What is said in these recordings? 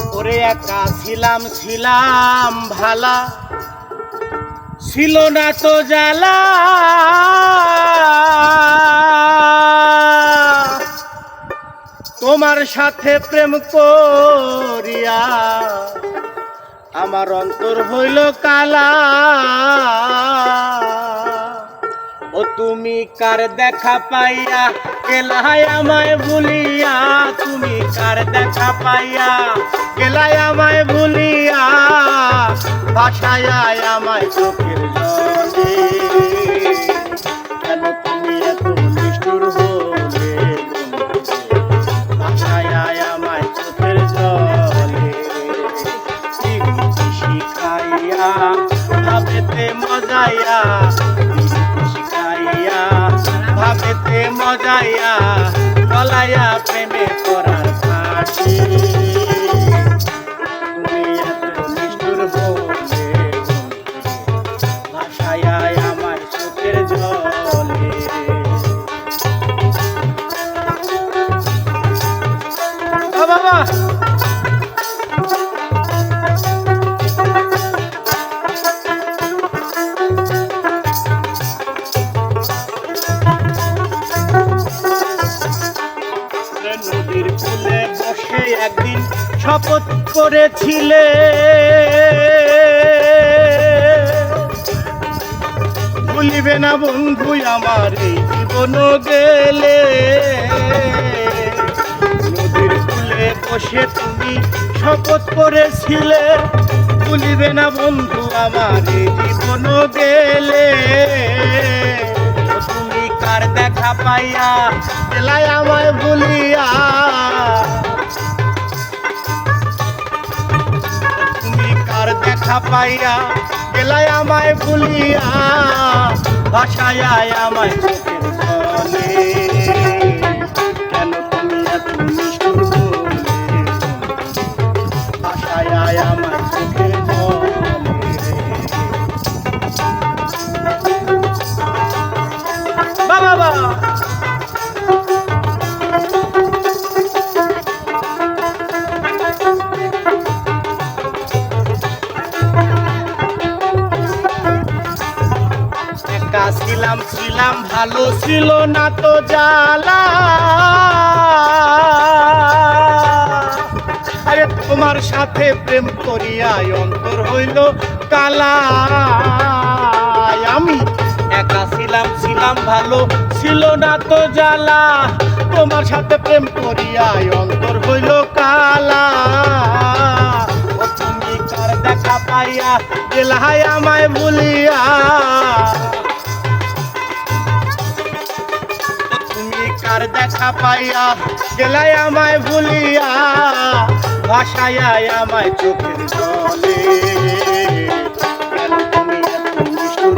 ওরে একা ছিলাম ছিলাম ভালা। ছিল না তো জ্বালা। তোমার সাথে প্রেম করিয়া আমার অন্তর হইল কালা। ও তুমি কার দেখা পাইয়া গেলাই আমায় ভুলিয়া তুমি কার দেখা পাইয়া? গেলাই আমায় ভুলিয়া ভাষায় আমায় চোখের মজাইয়া গলাইয়া প্রেমে করার ফাঁসি তুমি এত নিষ্ঠুর হলে ভাষায় আমার চোখের জলে। বাবা! একদিন শপথ করেছিলে। ভুলিবে না বন্ধু আমার এই জীবন গেলে। নদীর কূলে বসে তুমি শপথ করেছিলে। ভুলিবে না বন্ধু আমার এই জীবন গেলে। তুমি কার দেখা পাইয়া, এলাই আমায় ভুলিয়া। দেখা পাইয়া গেলায় আমায় ভুলিয়া বাসায় আমায় চোখের একা ছিলাম ভালো ছিল না তো জ্বালা। আরে তোমার সাথে প্রেম করিয়া অন্তর হইল কালা আমি একা ছিলাম ছিলাম ভালো ছিল না তো জ্বালা। তোমার সাথে প্রেম করিয়া অন্তর হইল কালা দেখা পাইয়া গেলাই আমায় ভুলিয়া তুমি দেখা পাইয়া গেলাই আমায় ভুলিয়া ভাষায় আমায় তুমি এত নিষ্ঠুর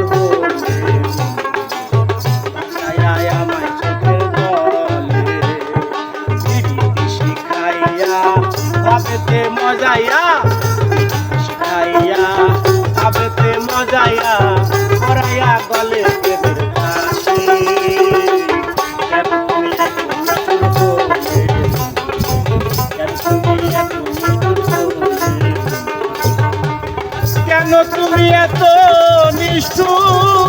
এত নিষ্ঠুর।